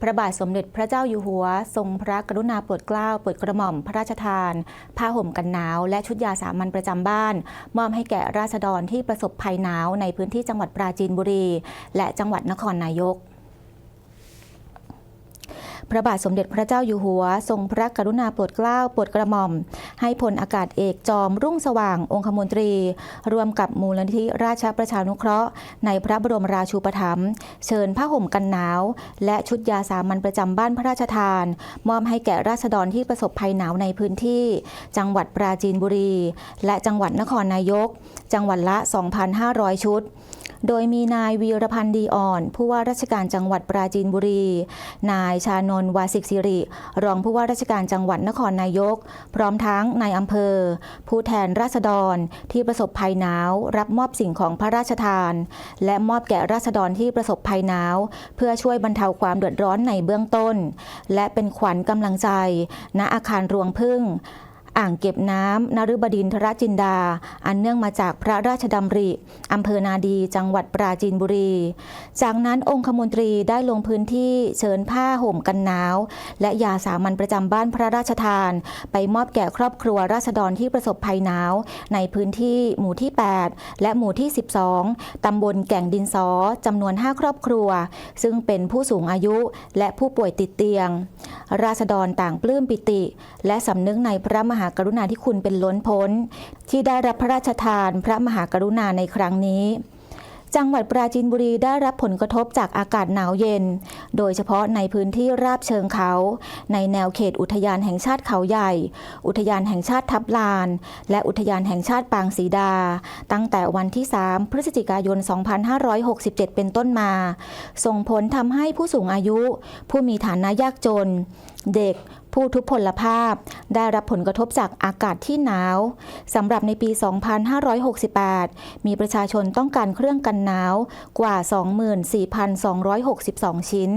พระบาทสมเด็จพระเจ้าอยู่หัว ทรงพระกรุณาโปรดเกล้าโปรดกระหม่อมพระราชทาน ผ้าห่มกันหนาว และชุดยาสามัญประจำบ้าน มอบให้แก่ราษฎรที่ประสบภัยหนาวในพื้นที่จังหวัดปราจีนบุรี และจังหวัดนครนายก พระบาทสมเด็จพระเจ้าอยู่หัว ทรงพระกรุณาโปรดเกล้าโปรดกระหม่อม ให้พลอากาศเอกจอมรุ่งสว่างองคมนตรี ร่วมกับมูลนิธิราชประชานุเคราะห์ ในพระบรมราชูปถัมภ์เชิญผ้าห่มกันหนาว และชุดยาสามัญประจำบ้านพระราชทาน มอบให้แก่ราษฎรที่ประสบภัยหนาวในพื้นที่ จังหวัดปราจีนบุรี และจังหวัดนครนายก จังหวัดละ 2,500 ชุด โดยมีนายวีรพันธ์ดีอ่อน ผู้ว่าราชการจังหวัดปราจีนบุรี นายชานนท์วาสิกสิริ รองผู้ว่าราชการจังหวัดนครนายก พร้อมทั้งนายอำเภอ ผู้แทนราษฎรที่ประสบภัยหนาว รับมอบสิ่งของพระราชทาน และมอบแก่ราษฎรที่ประสบภัยหนาว เพื่อช่วยบรรเทาความเดือดร้อนในเบื้องต้น และเป็นขวัญกำลังใจ ณอาคารรวงพึ่ง อ่างเก็บน้ำนฤบดินทรจินดา อันเนื่องมาจากพระราชดำริอำเภอนาดีจังหวัดปราจีนบุรี จากนั้นองคมนตรีได้ลงพื้นที่เชิญผ้าห่มกันหนาว และยาสามัญประจำบ้านพระราชทาน ไปมอบแก่ครอบครัวราษฎรที่ประสบภัยหนาว ในพื้นที่หมู่ที่ 8 และหมู่ที่ 12 ตำบลแก่งดินซอจำนวน 5 ครอบครัว ซึ่งเป็นผู้สูงอายุและผู้ป่วยติดเตียง ราษฎรต่างปลื้มปิติ และสำนึกในพระมหากรุณาธิคุณเป็นล้นพ้น ที่ได้รับพระราชทานพระมหากรุณาในครั้งนี้จังหวัดปราจีนบุรีได้รับผลกระทบจากอากาศหนาวเย็น โดยเฉพาะในพื้นที่ราบเชิงเขา ในแนวเขตอุทยานแห่งชาติเขาใหญ่ อุทยานแห่งชาติทับลาน และอุทยานแห่งชาติปางศรีดา ตั้งแต่วันที่ 3 พฤศจิกายน 2567 เป็นต้นมา ส่งผลทำให้ผู้สูงอายุ ผู้มีฐานะยากจน เด็ก ผู้ทุพพลภาพ ได้รับผลกระทบจากอากาศที่หนาวสำหรับในปี 2568 มีประชาชนต้องการเครื่องกันหนาวกว่า 24,262 ชิ้น